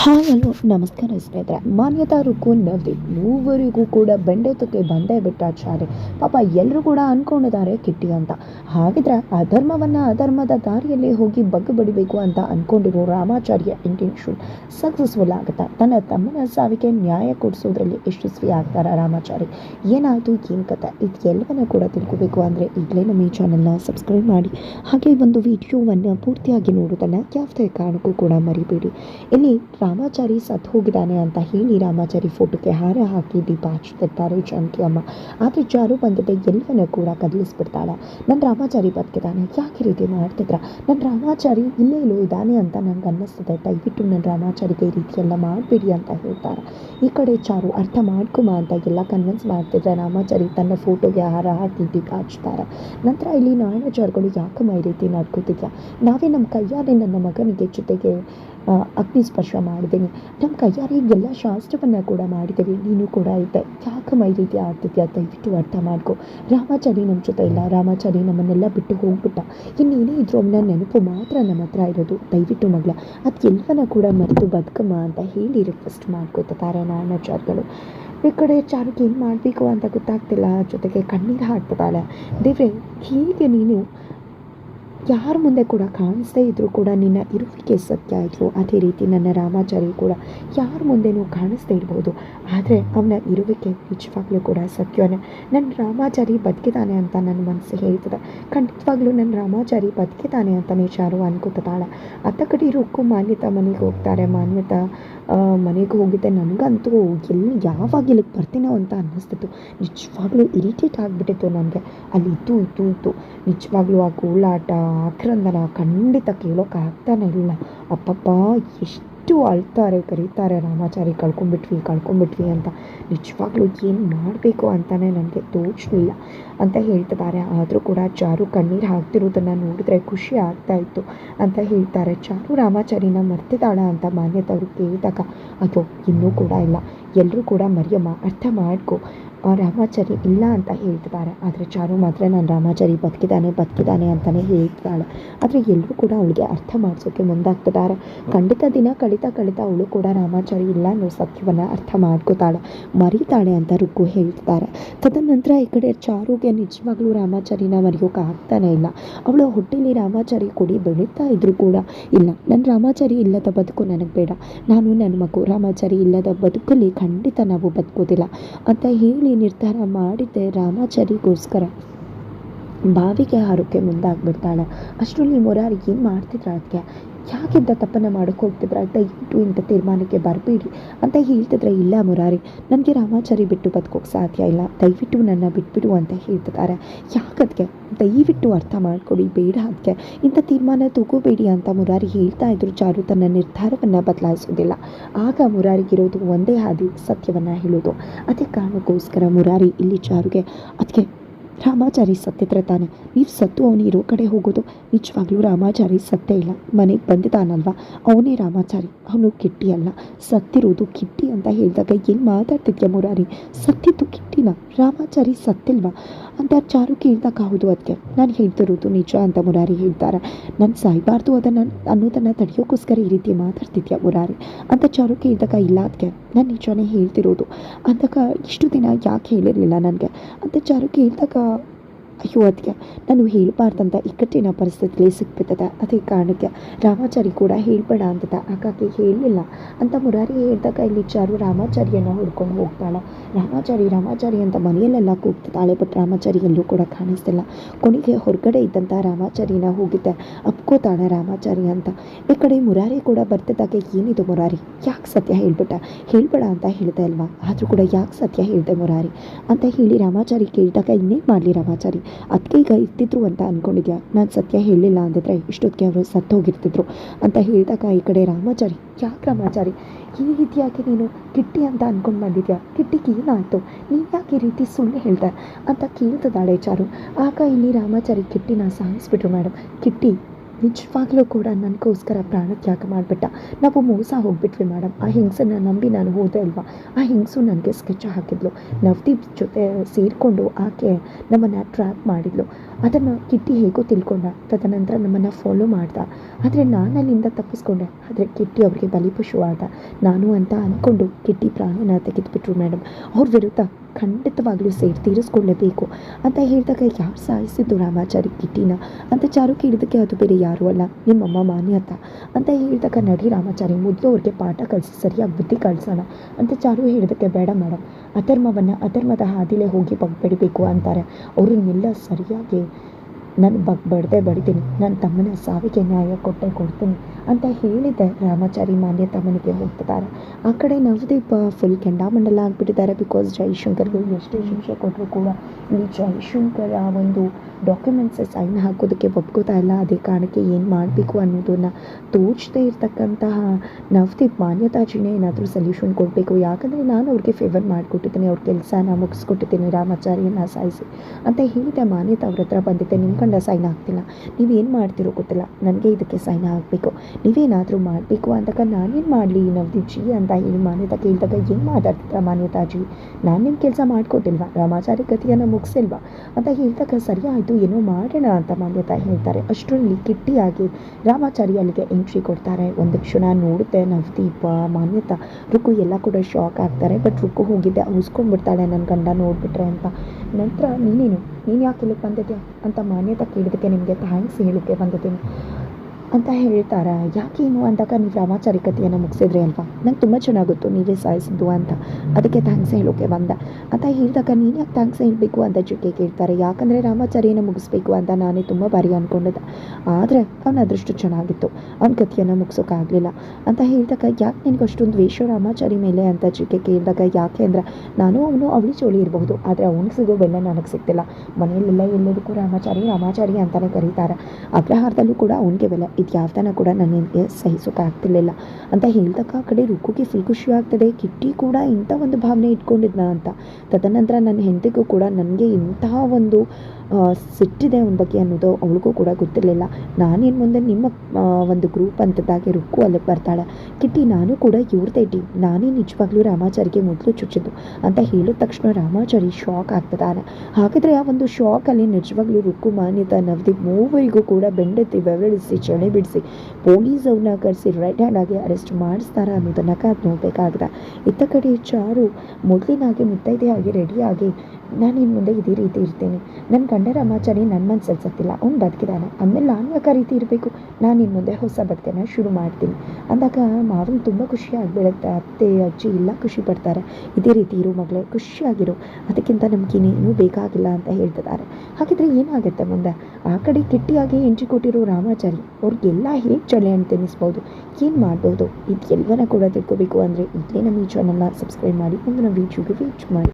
Hi hello, ನಮಸ್ಕಾರ ಸ್ನೇಹಿತರೆ. ಮಾನ್ಯತಾ ರುಕು ನವದೀಪ್ ಮೂವರಿಗೂ ಕೂಡ ಬೆಂಡೆತಕ್ಕೆ ಬಂದೇ ಬಿಟ್ಟಾಚಾರ್ಯ ಪಾಪ ಎಲ್ಲರೂ ಕೂಡ ಅಂದ್ಕೊಂಡಿದ್ದಾರೆ ಕಿಟ್ಟಿ ಅಂತ. ಹಾಗಿದ್ರೆ ಅಧರ್ಮವನ್ನು ಅಧರ್ಮದ ದಾರಿಯಲ್ಲಿ ಹೋಗಿ ಬಗ್ಗು ಬಡಿಬೇಕು ಅಂತ ಅನ್ಕೊಂಡಿರೋ ರಾಮಾಚಾರ್ಯ ಇಂಟೆನ್ಷನ್ ಸಕ್ಸಸ್ಫುಲ್ ಆಗುತ್ತಾ? ತನ್ನ ತಮ್ಮನ ಸಾವಿಗೆ ನ್ಯಾಯ ಕೊಡಿಸೋದ್ರಲ್ಲಿ ಯಶಸ್ವಿ ಆಗ್ತಾರ ರಾಮಾಚಾರಿ? ಏನಾಯಿತು ಏನು ಕತೆ? ಇದು ಎಲ್ಲವನ್ನ ಕೂಡ ತಿಳ್ಕೋಬೇಕು ಅಂದರೆ ಈಗಲೇ ನಮ್ಮ ಈ ಚಾನಲ್ನ ಸಬ್ಸ್ಕ್ರೈಬ್ ಮಾಡಿ. ಹಾಗೆ ಒಂದು ವಿಡಿಯೋವನ್ನು ಪೂರ್ತಿಯಾಗಿ ನೋಡೋದನ್ನು ಯಾವುದೇ ಕಾರಣಕ್ಕೂ ಕೂಡ ಮರಿಬೇಡಿ. ಇಲ್ಲಿ ರಾಮಾಚಾರಿ ಸತ್ತು ಹೋಗಿದ್ದಾನೆ ಅಂತ ಹೇಳಿ ರಾಮಾಚಾರಿ ಫೋಟೋಗೆ ಹಾರ ಹಾಕಿ ದೀಪ ಹಚ್ತಿರ್ತಾರೆ ಜಾನಕಿ ಅಮ್ಮ. ಆದರೆ ಜಾರು ಬಂದಿದ್ದೆ ಎಲ್ಲವನ್ನೂ ಕೂಡ ಕದಲಿಸ್ಬಿಡ್ತಾಳೆ. ನನ್ನ ರಾಮಾಚಾರಿ ಬದುಕಿದ್ದಾನೆ. ಯಾಕೆ ರೀತಿ ಮಾಡ್ತಿದ್ರ? ನನ್ನ ರಾಮಾಚಾರಿ ಇಲ್ಲೇ ಇಲ್ಲೋ ಇದ್ದಾನೆ ಅಂತ ನಂಗೆ ಅನ್ನಿಸ್ತದೆ. ದಯವಿಟ್ಟು ನನ್ನ ರಾಮಾಚಾರಿಗೆ ಈ ರೀತಿ ಎಲ್ಲ ಮಾಡಬೇಡಿ ಅಂತ ಹೇಳ್ತಾರೆ. ಈ ಕಡೆ ಚಾರು ಅರ್ಥ ಮಾಡ್ಕೊಮ ಅಂತ ಎಲ್ಲ ಕನ್ವಿನ್ಸ್ ಮಾಡ್ತಿದ್ರೆ ರಾಮಾಚಾರಿ ತನ್ನ ಫೋಟೋಗೆ ಹಾರ ಹಾಕಿ ದೀಪ ಹಚ್ತಾರೆ. ನಂತರ ಇಲ್ಲಿ ನಾರಾಯಣಾಚಾರ್ಯಗಳು ಯಾಕಮ್ಮ ಈ ರೀತಿ ನಡ್ಕೋತಿದ್ಯಾ? ನಾವೇ ನಮ್ಮ ಕೈಯಾರೆ ನನ್ನ ಮಗನಿಗೆ ಜೊತೆಗೆ ಆ, ಅಗ್ನಿ ಸ್ಪರ್ಶ ಮಾಡಿದ್ದೀನಿ ನಮ್ಮ ಕೈಯಾರಿಗೆಲ್ಲ ಶಾಸ್ತ್ರವನ್ನು ಕೂಡ ಮಾಡಿದ್ದೀವಿ ನೀನು ಕೂಡ ಇದ್ದೆ ಯಾಕಮ್ಮ ಈ ರೀತಿ ಆಗ್ತಿದ್ಯಾ ದಯವಿಟ್ಟು ಅರ್ಥ ಮಾಡ್ಕೊ. ರಾಮಾಚಾರಿ ನಮ್ಮ ಜೊತೆ ಇಲ್ಲ. ರಾಮಾಚಾರಿ ನಮ್ಮನ್ನೆಲ್ಲ ಬಿಟ್ಟು ಹೋಗ್ಬಿಟ್ಟ. ಇನ್ನೇನೇ ಇದ್ರು ಅವನ ನೆನಪು ಮಾತ್ರ ನಮ್ಮ ಹತ್ರ ಇರೋದು. ದಯವಿಟ್ಟು ಮಗಳ ಅದು ಎಲ್ಲವನ್ನ ಕೂಡ ಮರೆತು ಬದುಕಮ್ಮ ಅಂತ ಹೇಳಿ ರಿಕ್ವೆಸ್ಟ್ ಮಾಡ್ಕೋತಾರೆ ನಾರಾಯಣಾಚಾರ್ಯಗಳು ಈ ಕಡೆ ಚಾರುಗೆ ಏನು ಮಾಡಬೇಕು ಅಂತ ಗೊತ್ತಾಗ್ತಿಲ್ಲ. ಜೊತೆಗೆ ಕಣ್ಣೀರು ಹಾಕ್ತಿದ್ದಾಳೆ. ದೇವ್ರೆ ಹೀಗೆ ನೀನು ಯಾರ ಮುಂದೆ ಕೂಡ ಕಾಣಿಸ್ದೇ ಇದ್ದರೂ ಕೂಡ ನಿನ್ನ ಇರುವಿಕೆ ಸತ್ಯ ಆಯಿತು ಅದೇ ರೀತಿ ನನ್ನ ರಾಮಾಚಾರಿ ಕೂಡ ಯಾರ ಮುಂದೆನೂ ಕಾಣಿಸ್ದೇ ಇರ್ಬೋದು. ಆದರೆ ಅವನ ಇರುವಿಕೆ ನಿಜವಾಗ್ಲೂ ಕೂಡ ಸತ್ಯವೇ ನನ್ನ ರಾಮಾಚಾರಿ ಬದುಕಿದ್ದಾನೆ ಅಂತ ನನ್ನ ಮನಸ್ಸು ಹೇಳ್ತದೆ. ಖಂಡಿತವಾಗ್ಲೂ ನನ್ನ ರಾಮಾಚಾರಿ ಬದುಕಿದ್ದಾನೆ ಅಂತಲೇ ಚಾರು ಅನ್ಕೋತಾಳೆ ಅತ್ತ ಕಡೆ ರುಕ್ಕು ಮಾನ್ಯತಾ ಮನೆಗೆ ಹೋಗ್ತಾರೆ. ಮಾನ್ಯತಾ ಮನೆಗೆ ಹೋಗಿದ್ದೆ. ನನಗಂತೂ ಎಲ್ಲಿ, ಯಾವಾಗ ಇಲ್ಲಿಗೆ ಬರ್ತೀನೋ ಅಂತ ಅನ್ನಿಸ್ತಿತ್ತು. ನಿಜವಾಗ್ಲೂ ಇರಿಟೇಟ್ ಆಗಿಬಿಟ್ಟಿತ್ತು ನನಗೆ. ಅಲ್ಲಿ ಇತ್ತು ಇತ್ತು ಇತ್ತು ನಿಜವಾಗ್ಲೂ ಆ ಗೋಳಾಟ ಆಕ್ರಂದನ ಖಂಡಿತ ಕೇಳೋಕೆ ಆಗ್ತಾನೆ ಇಲ್ಲ. ಅಪ್ಪಪ್ಪ ಎಷ್ಟು ಅಳ್ತಾರೆ, ಕರೀತಾರೆ ರಾಮಾಚಾರಿ, ಕಳ್ಕೊಂಡ್ಬಿಟ್ವಿ ಕಳ್ಕೊಂಡ್ಬಿಟ್ವಿ ಅಂತ. ನಿಜವಾಗ್ಲೂ ಏನು ಮಾಡಬೇಕು ಅಂತಲೇ ನನಗೆ ತೋಚಲಿಲ್ಲ ಅಂತ ಹೇಳ್ತಿದ್ದಾರೆ ಆದರೂ ಕೂಡ ಚಾರು ಕಣ್ಣೀರು ಹಾಕ್ತಿರೋದನ್ನು ನೋಡಿದ್ರೆ ಖುಷಿ ಆಗ್ತಾ ಇತ್ತು ಅಂತ ಹೇಳ್ತಾರೆ. ಚಾರು ರಾಮಾಚಾರಿನ ಮರ್ತಿದ್ದಾಳ ಅಂತ ಮಾನ್ಯತವರು ಕೇಳಿದಾಗ, ಅಯ್ಯೋ, ಇನ್ನೂ ಕೂಡ ಇಲ್ಲ. ಎಲ್ಲರೂ ಕೂಡ ಮರಿಯಮ್ಮ, ಅರ್ಥ ಮಾಡ್ಕೊ. ರಾಮಾಚಾರಿ ಇಲ್ಲ ಅಂತ ಹೇಳ್ತಿದ್ದಾರೆ. ಆದರೆ ಚಾರು ಮಾತ್ರ ನಾನು ರಾಮಾಚಾರಿ ಬದುಕಿದ್ದಾನೆ ಬದುಕಿದ್ದಾನೆ ಅಂತಲೇ ಹೇಳ್ತಾಳೆ. ಆದರೆ ಎಲ್ಲರೂ ಕೂಡ ಅವಳಿಗೆ ಅರ್ಥ ಮಾಡಿಸೋಕ್ಕೆ ಮುಂದಾಗ್ತಿದ್ದಾರೆ. ಖಂಡಿತ ದಿನ ಕಳೀತಾ ಕಳೀತಾ ಅವಳು ಕೂಡ ರಾಮಾಚಾರಿ ಇಲ್ಲ ಅನ್ನೋ ಸತ್ಯವನ್ನು ಅರ್ಥ ಮಾಡ್ಕೋತಾಳೆ, ಮರೀತಾಳೆ ಅಂತ ರುಕ್ಕು ಹೇಳ್ತಿದ್ದಾರೆ. ತದನಂತರ ಈ ಕಡೆ ಚಾರುಗೆ ನಿಜವಾಗ್ಲೂ ರಾಮಾಚಾರಿನ ಮರೆಯೋಕೆ ಆಗ್ತಾನೆ ಇಲ್ಲ. ಅವಳ ಹೊಟ್ಟೆಲಿ ರಾಮಾಚಾರಿ ಕೊಡಿ ಬೆಳೀತಾ ಇದ್ರೂ ಕೂಡ ಇಲ್ಲ. ನನ್ನ ರಾಮಾಚಾರಿ ಇಲ್ಲದ ಬದುಕು ನನಗೆ ಬೇಡ. ನಾನು, ನನ್ನ ಮಗು ರಾಮಾಚಾರಿ ಇಲ್ಲದ ಬದುಕಲ್ಲಿ ಖಂಡಿತ ನಾವು ಬದುಕೋದಿಲ್ಲ ಅಂತ ಹೇಳಿ ನಿರ್ಧಾರ ಮಾಡಿದ್ದೆ ರಾಮಾಚಾರಿಗೋಸ್ಕರ. ಬಾವಿಗೆ ಹಾರೋಕ್ಕೆ ಮುಂದಾಗ್ಬಿಡ್ತಾಳೆ. ಅಷ್ಟರಲ್ಲಿ ಮೊರಾರಿ ಏನು ಮಾಡ್ತಿದ್ರ ಅದಕ್ಕೆ ಯಾಕಿಂತ ತಪ್ಪನ್ನು ಮಾಡೋಕೆ ಹೋಗ್ತಿದ್ರ ದಯವಿಟ್ಟು ಇಂಥ ತೀರ್ಮಾನಕ್ಕೆ ಬರಬೇಡಿ ಅಂತ ಹೇಳ್ತಿದ್ರೆ ಇಲ್ಲ ಮುರಾರಿ, ನನಗೆ ರಾಮಾಚಾರಿ ಬಿಟ್ಟು ಬದುಕೋಕೆ ಸಾಧ್ಯ ಇಲ್ಲ. ದಯವಿಟ್ಟು ನನ್ನ ಬಿಟ್ಬಿಡು ಅಂತ ಹೇಳ್ತಿದ್ದಾರೆ ಯಾಕದಕ್ಕೆ ದಯವಿಟ್ಟು ಅರ್ಥ ಮಾಡಿಕೊಡಿ, ಬೇಡ ಅದಕ್ಕೆ ಇಂಥ ತೀರ್ಮಾನ ತಗೋಬೇಡಿ ಅಂತ ಮುರಾರಿ ಹೇಳ್ತಾ ಇದ್ರು. ಚಾರು ತನ್ನ ನಿರ್ಧಾರವನ್ನು ಬದಲಾಯಿಸೋದಿಲ್ಲ. ಆಗ ಮುರಾರಿಗಿರೋದು ಒಂದೇ ಹಾದಿ ಸತ್ಯವನ್ನು ಹೇಳೋದು. ಅದೇ ಕಾರಣಕ್ಕೋಸ್ಕರ ಮುರಾರಿ ಇಲ್ಲಿ ಚಾರುಗೆ ಅದಕ್ಕೆ ರಾಮಾಚಾರಿ ಸತ್ತಿದ್ರೆ ತಾನೆ. ನೀವು ಸತ್ತು ಅವನು ಇರೋ ಕಡೆ ಹೋಗೋದು ನಿಜವಾಗ್ಲೂ ರಾಮಾಚಾರಿ ಸತ್ತೇ ಇಲ್ಲ. ಮನೆಗೆ ಬಂದಿದ್ದಾನಲ್ವ ಅವನೇ ರಾಮಾಚಾರಿ. ಅವನು ಕಿಟ್ಟಿ ಅಲ್ಲ. ಸತ್ತಿರೋದು ಕಿಟ್ಟಿ ಅಂತ ಹೇಳಿದಾಗ ಏನು ಮಾತಾಡ್ತಿದ್ಯಾ ಮುರಾರಿ? ಸತ್ತಿದ್ದು ಕಿಟ್ಟಿನ ರಾಮಾಚಾರಿ ಸತ್ತಿಲ್ವಾ ಅಂತ ಚಾರು ಕೇಳಿದಾಗ ಹೌದು ಅದಕ್ಕೆ ನಾನು ಹೇಳ್ತಿರೋದು ನಿಜ ಅಂತ ಮುರಾರಿ ಹೇಳ್ತಾರೆ ನಾನು ಸಾಯ್ಬಾರ್ದು ಅದನ್ನು ಅನ್ನೋದನ್ನು ತಡೆಯೋಕ್ಕೋಸ್ಕರ ಈ ರೀತಿ ಮಾತಾಡ್ತಿದ್ಯಾ ಮುರಾರಿ? ಅಂತ ಚಾರು ಕೇಳಿದಾಗ ಇಲ್ಲ ಅದಕ್ಕೆ ನಾನು ನಿಜನೇ ಹೇಳ್ತಿರೋದು. ಅಂದಾಗ ಇಷ್ಟು ದಿನ ಯಾಕೆ ಹೇಳಿರಲಿಲ್ಲ ನನಗೆ? ಅಂತ ಚಾರು ಕೇಳಿದಾಗ ಅದಕ್ಕೆ ನಾನು ಹೇಳಬಾರ್ದಂತ ಇಕ್ಕಟ್ಟಿನ ಪರಿಸ್ಥಿತಿಲಿ ಸಿಕ್ಬಿಟ್ಟದೆ. ಅದೇ ಕಾರಣಕ್ಕೆ ರಾಮಾಚಾರಿ ಕೂಡ ಹೇಳ್ಬೇಡ ಅಂತದ ಹಾಗಾಗಿ ಹೇಳಲಿಲ್ಲ. ಅಂತ ಮುರಾರಿ ಹೇಳಿದಾಗ ಇಲ್ಲಿ ಚಾರು ರಾಮಾಚಾರಿಯನ್ನು ಹುಡ್ಕೊಂಡು ಹೋಗ್ತಾಳೆ. ರಾಮಾಚಾರಿ ರಾಮಾಚಾರಿ ಅಂತ ಮನೆಯಲ್ಲೆಲ್ಲ ಕೂಗ್ತಿದ್ದಾಳೆ, ಬಟ್ ರಾಮಾಚಾರಿ ಎಲ್ಲೂ ಕೂಡ ಕಾಣಿಸ್ತಿಲ್ಲ. ಕೊನೆಗೆ ಹೊರಗಡೆ ಇದ್ದಂಥ ರಾಮಾಚಾರಿನ ಹೋಗಿದ್ದೆ. ಅಪ್ಕೋತಾಳೆ ರಾಮಾಚಾರಿ ಅಂತ. ಈ ಕಡೆ ಮುರಾರಿ ಕೂಡ ಬರ್ತಿದ್ದಾಗ, ಏನಿದು ಮುರಾರಿ? ಯಾಕೆ ಸತ್ಯ ಹೇಳ್ಬಿಟ್ಟ? ಹೇಳ್ಬೇಡ ಅಂತ ಹೇಳಿದೆ ಅಲ್ವಾ? ಆದರೂ ಕೂಡ ಯಾಕೆ ಸತ್ಯ ಹೇಳ್ದೆ ಮುರಾರಿ? ಅಂತ ಹೇಳಿ ರಾಮಾಚಾರಿ ಕೇಳಿದಾಗ, ಇನ್ನೇನು ಮಾಡಲಿ ರಾಮಾಚಾರಿ? ಅದಕ್ಕೆ ಈಗ ಇರ್ತಿದ್ರು ಅಂತ ಅಂದ್ಕೊಂಡಿದ್ಯಾ ನಾನು ಸತ್ಯ ಹೇಳಿಲ್ಲ ಅಂದಿದ್ರೆ ಇಷ್ಟೊತ್ತಿಗೆ ಅವರು ಸತ್ತೋಗಿರ್ತಿದ್ರು ಅಂತ ಹೇಳಿದಾಗ ಈ ಕಡೆ ರಾಮಾಚಾರಿ, ಯಾಕೆ ರಾಮಾಚಾರಿ? ಈ ರೀತಿಯಾಗಿ ನೀನು ಕಿಟ್ಟಿ ಅಂತ ಅಂದ್ಕೊಂಡು ಬಂದಿದ್ಯಾ? ಕಿಟ್ಟಿಗೆ ಏನಾಯಿತು? ನೀನು ಯಾಕೆ ಈ ರೀತಿ ಸುಳ್ಳು ಹೇಳ್ದೆ? ಅಂತ ಕೇಳ್ತದಾಳೆ ಚಾರು. ಆಗ ಇಲ್ಲಿ ರಾಮಾಚಾರಿ ಕಿಟ್ಟಿನ ಸಾಯಿಸ್ಬಿಟ್ರು ಮೇಡಮ್ ಕಿಟ್ಟಿ ನಿಜವಾಗ್ಲೂ ಕೂಡ ನನಗೋಸ್ಕರ ಪ್ರಾಣ ತ್ಯಾಗ ಮಾಡಿಬಿಟ್ಟ. ನಾವು ಮೋಸ ಹೋಗ್ಬಿಟ್ವಿ ಮೇಡಮ್. ಆ ಹೆಂಗಸನ್ನ ನಂಬಿ ನಾನು ಹೋದೆ ಅಲ್ವಾ? ಆ ಹೆಂಗಸು ನನಗೆ ಸ್ಕೆಚ್ ಹಾಕಿದ್ಲು. ನವದೀಪ್ ಜೊತೆ ಸೇರಿಕೊಂಡು ಆಕೆ ನಮ್ಮನ್ನು ಟ್ರ್ಯಾಪ್ ಮಾಡಿದ್ಲು. ಅದನ್ನು ಕಿಟ್ಟಿ ಹೇಗೋ ತಿಳ್ಕೊಂಡ. ತದನಂತರ ನಮ್ಮನ್ನು ಫಾಲೋ ಮಾಡ್ದ. ಆದರೆ ನಾನು ಅಲ್ಲಿಂದ ತಪ್ಪಿಸ್ಕೊಂಡೆ. ಆದರೆ ಕಿಟ್ಟಿ ಅವರಿಗೆ ಬಲಿಪಶು ಆದ. ನಾನು ಅಂತ ಅಂದ್ಕೊಂಡು ಕಿಟ್ಟಿ ಪ್ರಾಣನ ತೆಗೆದುಬಿಟ್ರು ಮೇಡಮ್ ಅವ್ರ ವಿರುದ್ಧ ಖಂಡಿತವಾಗ್ಲೂ ಸೇರಿ ತೀರಿಸ್ಕೊಳ್ಳೇಬೇಕು ಅಂತ ಹೇಳಿದಾಗ ಯಾರು ಸಾಯಿಸಿದ್ದು ರಾಮಾಚಾರಿ ಕಿಟ್ಟಿನ? ಅಂತ ಚಾರು ಕೇಳಿದಕ್ಕೆ ಅದು ಬೇರೆ ಯಾರೂ ಅಲ್ಲ. ನಿಮ್ಮಮ್ಮ ಮಾನ್ಯತ ಅಂತ ಹೇಳಿದಾಗ ನಡಿ ರಾಮಾಚಾರಿ, ಮೊದಲು ಅವ್ರಿಗೆ ಪಾಠ ಕಳಿಸಿ ಸರಿಯಾಗಿ ಬುದ್ಧಿ ಕಳಿಸೋಣ ಅಂತ ಚಾರು ಹೇಳಿದಕ್ಕೆ ಬೇಡ ಮೇಡಮ್ ಅಧರ್ಮವನ್ನು ಅಧರ್ಮದ ಹಾದಿಲೇ ಹೋಗಿ ಬಗ್ಬೇಡಬೇಕು ಅಂತಾರೆ. ಅವರನ್ನೆಲ್ಲ ಸರಿಯಾಗಿ ನಾನು ಬಗ್ ಬಡ್ದೆ ಬಡಿತೀನಿ, ನನ್ನ ತಮ್ಮನ ಸಾವಿಗೆ ನ್ಯಾಯ ಕೊಟ್ಟೆ ಕೊಡ್ತೀನಿ ಅಂತ ಹೇಳಿದ್ದೆ ರಾಮಾಚಾರಿ ಮಾನ್ಯ ತಮ್ಮನಿಗೆ ಹೋಗ್ತಿದ್ದಾರೆ ಆ ಕಡೆ ನವದೀಪ ಫುಲ್ ಕೆಂಡಾಮಂಡಲ ಆಗಿಬಿಟ್ಟಿದ್ದಾರೆ ಬಿಕಾಸ್ ಜೈಶಂಕರ್ಗೆ ಎಷ್ಟೇ ಶಿಕ್ಷೆ ಕೊಟ್ಟರು ಕೂಡ ಈ ಜೈಶಂಕರ್ ಆ ಒಂದು ಡಾಕ್ಯುಮೆಂಟ್ಸ್ ಸೈನ್ ಹಾಕೋದಕ್ಕೆ ಒಪ್ಕೋತಾ ಇಲ್ಲ. ಅದೇ ಕಾರಣಕ್ಕೆ ಏನು ಮಾಡಬೇಕು ಅನ್ನೋದನ್ನು ತೋಚದೇ ಇರ್ತಕ್ಕಂತಹ ನವದೀಪ್ ಮಾನ್ಯತಾಜಿನೇ ಏನಾದರೂ ಸೊಲ್ಯೂಷನ್ ಕೊಡಬೇಕು. ಯಾಕಂದರೆ ನಾನು ಅವ್ರಿಗೆ ಫೇವರ್ ಮಾಡಿಕೊಟ್ಟಿದ್ದೀನಿ, ಅವ್ರ ಕೆಲಸನ ಮುಗಿಸ್ಕೊಟ್ಟಿದ್ದೀನಿ ರಾಮಾಚಾರ್ಯನ ಸಾಯಿಸಿ ಅಂತ ಹೇಳಿದೆ ಮಾನ್ಯತಾ ಅವ್ರ ಹತ್ರ ಬಂದಿದ್ದೆ. ನಿಮ್ಮ ಕಂಡ ಸೈನ್ ಆಗ್ತಿಲ್ಲ. ನೀವೇನು ಮಾಡ್ತಿರೋ ಗೊತ್ತಿಲ್ಲ. ನನಗೆ ಇದಕ್ಕೆ ಸೈನ್ ಆಗಬೇಕು. ನೀವೇನಾದರೂ ಮಾಡಬೇಕು ಅಂತಕ ನಾನೇನು ಮಾಡಲಿ ನವದೀಪ್ ಜಿ ಅಂತ ಹೇಳಿ ಮಾನ್ಯತಾ ಕೇಳಿದಾಗ ಏನು ಮಾತಾಡ್ತಿದ್ರ ಮಾನ್ಯತಾಜಿ? ನಾನು ನಿಮ್ಮ ಕೆಲಸ ಮಾಡ್ಕೊಟ್ಟಿಲ್ವಾ? ರಾಮಾಚಾರಿ ಗತಿಯನ್ನು ಮುಗಿಸಿಲ್ವಾ? ಅಂತ ಹೇಳಿದಾಗ ಸರಿ ಆಯಿತು, ಏನೋ ಮಾಡೋಣ ಅಂತ ಮಾನ್ಯತಾ ಹೇಳ್ತಾರೆ. ಅಷ್ಟರಲ್ಲಿ ಕಿಟ್ಟಿಯಾಗಿ ರಾಮಾಚಾರಿ ಅಲ್ಲಿಗೆ ಎಂಟ್ರಿ ಕೊಡ್ತಾರೆ. ಒಂದು ಕ್ಷಣ ನೋಡುತ್ತೆ ನವದೀಪ ಮಾನ್ಯತಾ. ರುಕು ಎಲ್ಲ ಕೂಡ ಶಾಕ್ ಆಗ್ತಾರೆ. ಬಟ್ ರುಕು ಹೋಗಿದ್ದೆ, ಉಸ್ಕೊಂಡ್ಬಿಡ್ತಾಳೆ ನನ್ನ ಗಂಡ ನೋಡಿಬಿಟ್ರೆ ಅಂತ. ನಂತರ ನೀನೇನು? ನೀನು ಯಾಕೆ ಇಲ್ಲಿಗೆ ಬಂದಿದ್ಯಾ? ಅಂತ ಮಾನ್ಯತಾ ಕೇಳಿದಕ್ಕೆ ನಿಮಗೆ ಥ್ಯಾಂಕ್ಸ್ ಹೇಳೋಕ್ಕೆ ಬಂದಿದ್ದೀನಿ. ಅಂತ ಹೇಳ್ತಾರೆ ಯಾಕೇನು ಅಂದಾಗ ನೀವು ರಾಮಾಚಾರಿ ಕಥೆಯನ್ನು ಮುಗಿಸಿದ್ರಿ ಅಲ್ವಾ? ನಂಗೆ ತುಂಬ ಚೆನ್ನಾಗಿ ಗೊತ್ತು ನೀವೇ ಸಾಯಿಸಿದ್ದು ಅಂತ. ಅದಕ್ಕೆ ಥ್ಯಾಂಕ್ಸ್ ಹೇಳೋಕೆ ಬಂದ. ಅಂತ ಹೇಳಿದಾಗ ನೀನು ಯಾಕೆ ಥ್ಯಾಂಕ್ಸ್ ಹೇಳಬೇಕು ಅಂತ ಜೊತೆ ಕೇಳ್ತಾರೆ. ಯಾಕಂದರೆ ರಾಮಾಚಾರ್ಯನ ಮುಗಿಸ್ಬೇಕು ಅಂತ ನಾನೇ ತುಂಬ ಬಾರಿ ಅಂದ್ಕೊಂಡಿದ್ದೆ ಆದರೆ ಅವನ ಅದೃಷ್ಟು ಚೆನ್ನಾಗಿತ್ತು. ಅವ್ನ ಕಥೆಯನ್ನು ಮುಗಿಸೋಕ್ಕಾಗಲಿಲ್ಲ ಅಂತ ಹೇಳಿದಾಗ ಯಾಕೆ ನಿನಗೆ ಅಷ್ಟೊಂದು ವೇಷ ರಾಮಾಚಾರಿ ಮೇಲೆ ಅಂತ ಜೊತೆ ಕೇಳಿದಾಗ ಯಾಕೆ ಅಂದ್ರೆ ನಾನು ಅವನು ಅವಳಿ ಚೋಳಿ ಇರಬಹುದು. ಆದರೆ ಅವ್ನಿಗೆ ಸಿಗೋ ಬೆಲ್ಲ ನನಗೆ ಸಿಗ್ತಿಲ್ಲ. ಮನೆಯಲ್ಲೆಲ್ಲ ಎಲ್ಲದಕ್ಕೂ ರಾಮಾಚಾರಿ ರಾಮಾಚಾರಿ ಅಂತಲೇ ಕರೀತಾರೆ. ಅಗ್ರಹಾರದಲ್ಲೂ ಕೂಡ ಅವನಿಗೆ ಬೆಲೆ ಇದು ಕೂಡ ನನಗೆ ಸಹಿಸೋಕೆ ಸಹಿಸೋಕ್ಕಾಗ್ತಿರ್ಲಿಲ್ಲ ಅಂತ ಹೇಳಿದಾಗ ಆ ಕಡೆ ರುಕ್ಕುಗೆ ಫುಲ್ ಖುಷಿ ಆಗ್ತದೆ. ಕಿಟ್ಟಿ ಕೂಡ ಇಂಥ ಒಂದು ಭಾವನೆ ಇಟ್ಕೊಂಡಿದ್ನ ಅಂತ. ತದನಂತರ ನನ್ನ ಹೆಂಡತಿಗೂ ಕೂಡ ನನಗೆ ಇಂತಹ ಒಂದು ಸಿಟ್ಟಿದೆ ಅವನ ಬಗ್ಗೆ ಅನ್ನೋದು ಅವಳಿಗೂ ಕೂಡ ಗೊತ್ತಿರಲಿಲ್ಲ. ನಾನೇನು ಮುಂದೆ ನಿಮ್ಮ ಒಂದು ಗ್ರೂಪ್ ಅಂತದಾಗಿ ರುಕ್ಕು ಅಲ್ಲಿಗೆ ಬರ್ತಾಳೆ. ಕಿಟ್ಟಿ, ನಾನು ಕೂಡ ಇವ್ರದೇ ಟೀಮ್ ನಾನೇ ನಿಜವಾಗ್ಲೂ ರಾಮಾಚಾರಿಗೆ ಮೊದಲು ಚುಚ್ಚಿದ್ದು ಅಂತ ಹೇಳಿದ ತಕ್ಷಣ ರಾಮಾಚಾರಿ ಶಾಕ್ ಆಗ್ತದಾನೆ. ಹಾಗಿದ್ರೆ ಆ ಒಂದು ಶಾಕಲ್ಲಿ ನಿಜವಾಗ್ಲೂ ರುಕ್ಕು, ಮಾನ್ಯತ, ನವದೀಪ್ ಮೂವರಿಗೂ ಕೂಡ ಬೆಂಡೆತ್ತಿ ಬೆವರಿಸಿ ಚಳಿ ಬಿಡಿಸಿ. ಪೊಲೀಸ್ ಅವ್ರನ್ನ ಕರೆಸಿ ರೈಟ್ ಹ್ಯಾಂಡ್ ಆಗಿ ಅರೆಸ್ಟ್ ಮಾಡಿಸ್ತಾರ ಅನ್ನೋದನ್ನ ಕಾದು ನೋಡಬೇಕಾಗಿದೆ. ಇತ್ತ ಕಡೆ ಚಾರು ಮೊದಲಿನಾಗೆ ಮುತ್ತೈದೆಯಾಗಿ ರೆಡಿಯಾಗಿ ನಾನು ಇನ್ನು ಮುಂದೆ ಇದೇ ರೀತಿ ಇರ್ತೀನಿ. ನನ್ನ ಗಂಡ ರಾಮಾಚಾರಿ ನನ್ನ ಮನಸ್ಸಲ್ಲಿ ಸತ್ತಿಲ್ಲ. ಅವ್ನು ಬದುಕಿದಾನೆ. ಆಮೇಲೆ ನಾನು ಯಾಕೆ ರೀತಿ ಇರಬೇಕು? ನಾನು ಇನ್ನು ಮುಂದೆ ಹೊಸ ಬದುಕನ್ನು ಶುರು ಮಾಡ್ತೀನಿ. ಅಂದಾಗ ಮಾವನ್ ತುಂಬ ಖುಷಿಯಾಗಿ ಆಗಿಬಿಡುತ್ತೆ. ಅತ್ತೆ, ಅಜ್ಜಿ ಎಲ್ಲ ಖುಷಿ ಪಡ್ತಾರೆ. ಇದೇ ರೀತಿ ಇರೋ ಮಗಳೇ ಖುಷಿಯಾಗಿರು ಅದಕ್ಕಿಂತ ನಮ್ಗೆ ಇನ್ನೇನೂ ಬೇಕಾಗಿಲ್ಲ ಅಂತ ಹೇಳ್ತಿದ್ದಾರೆ. ಹಾಗಿದ್ರೆ ಏನಾಗುತ್ತೆ ಮುಂದೆ? ಆ ಕಡೆ ಕಿಟ್ಟಿಯಾಗಿ ಎಂಟ್ರಿ ಕೊಟ್ಟಿರೋ ರಾಮಾಚಾರಿ ಅವ್ರಿಗೆಲ್ಲ ಹೇಗೆ ಚಳಿ ಅಂತ ಎನಿಸ್ಬೋದು, ಏನು ಮಾಡ್ಬೋದು, ಇದು ಎಲ್ಲವನ್ನ ಕೂಡ ತಿಳ್ಕೋಬೇಕು ಅಂದರೆ ಇದೇ ನಮ್ಮ ಈ ಚಾನಲ್ನ ಸಬ್ಸ್ಕ್ರೈಬ್ ಮಾಡಿ ಒಂದು ನಮ್ಮ ವೀಡಿಯೋಗೆ ವೀಚ್ ಮಾಡಿ.